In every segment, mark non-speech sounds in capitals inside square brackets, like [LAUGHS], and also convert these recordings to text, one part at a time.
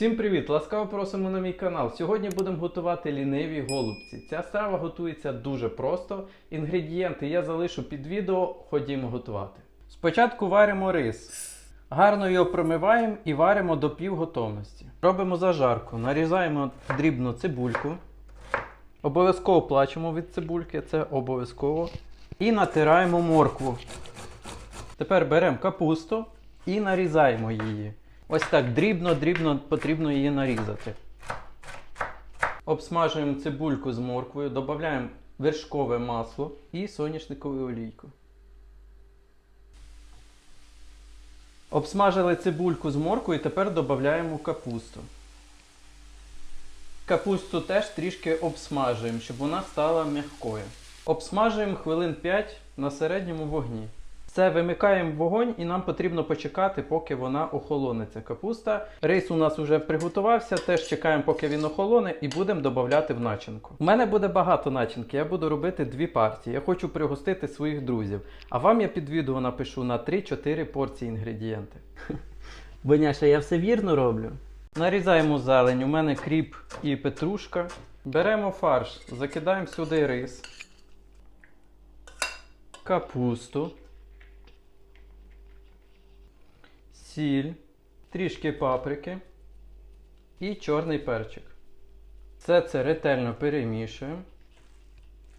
Всім привіт! Ласкаво просимо на мій канал. Сьогодні будемо готувати ліниві голубці. Ця страва готується дуже просто. Інгредієнти я залишу під відео. Ходімо готувати. Спочатку варимо рис. Гарно його промиваємо і варимо до півготовності. Робимо зажарку, нарізаємо дрібну цибульку. Обов'язково плачемо від цибульки, це обов'язково. І натираємо моркву. Тепер беремо капусту і нарізаємо її. Ось так дрібно-дрібно потрібно її нарізати. Обсмажуємо цибульку з морквою, додаємо вершкове масло і соняшникову олійку. Обсмажили цибульку з морквою і тепер додаємо капусту. Капусту теж трішки обсмажуємо, щоб вона стала м'якою. Обсмажуємо хвилин 5 на середньому вогні. Все, вимикаємо вогонь і нам потрібно почекати, поки вона охолоне, ця капуста. Рис у нас вже приготувався, теж чекаємо, поки він охолоне, і будемо додавати в начинку. У мене буде багато начинки, я буду робити дві партії. Я хочу пригостити своїх друзів. А вам я під відео напишу на 3-4 порції інгредієнти. [LAUGHS] Боняша, я все вірно роблю. Нарізаємо зелень, у мене кріп і петрушка. Беремо фарш, закидаємо сюди рис, капусту, сіль, трішки паприки і чорний перчик. Все це ретельно перемішуємо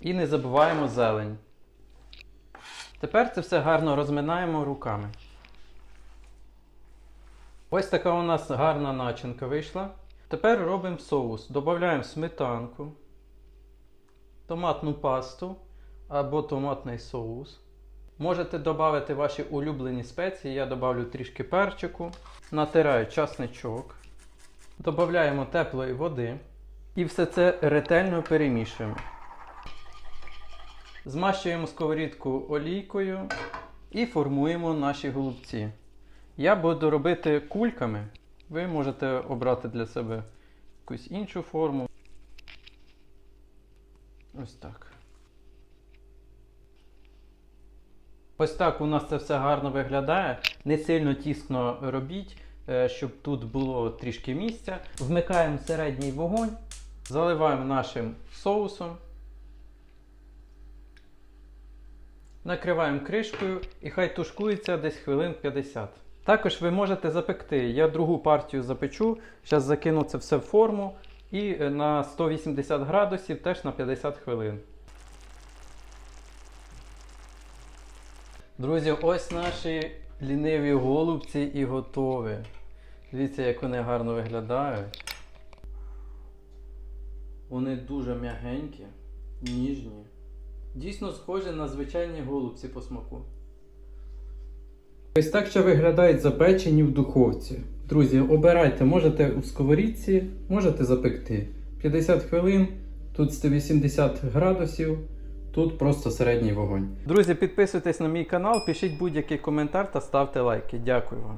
і не забуваємо зелень. Тепер це все гарно розминаємо руками. Ось така у нас гарна начинка вийшла. Тепер робимо соус. Додаємо сметанку, томатну пасту або томатний соус. Можете додати ваші улюблені спеції. Я додавлю трішки перчику, натираю часничок, додаємо теплої води і все це ретельно перемішуємо. Змащуємо сковорідку олійкою і формуємо наші голубці. Я буду робити кульками. Ви можете обрати для себе якусь іншу форму. Ось так. Ось так у нас це все гарно виглядає. Не сильно тісно робіть, е, щоб тут було трішки місця. Вмикаємо середній вогонь, заливаємо нашим соусом. Накриваємо кришкою і хай тушкується десь хвилин 50. Також ви можете запекти. Я другу партію запечу. Зараз закину це все в форму і е, на 180 градусів теж на 50 хвилин. Друзі, ось наші ліниві голубці і готові. Дивіться, як вони гарно виглядають. Вони дуже м'ягенькі, ніжні. Дійсно схожі на звичайні голубці по смаку. Ось так ще виглядають запечені в духовці. Друзі, обирайте, можете у сковорідці, можете запекти. 50 хвилин, тут 180 градусів, тут просто середній вогонь. Друзі, підписуйтесь на мій канал, пишіть будь-який коментар та ставте лайки. Дякую вам.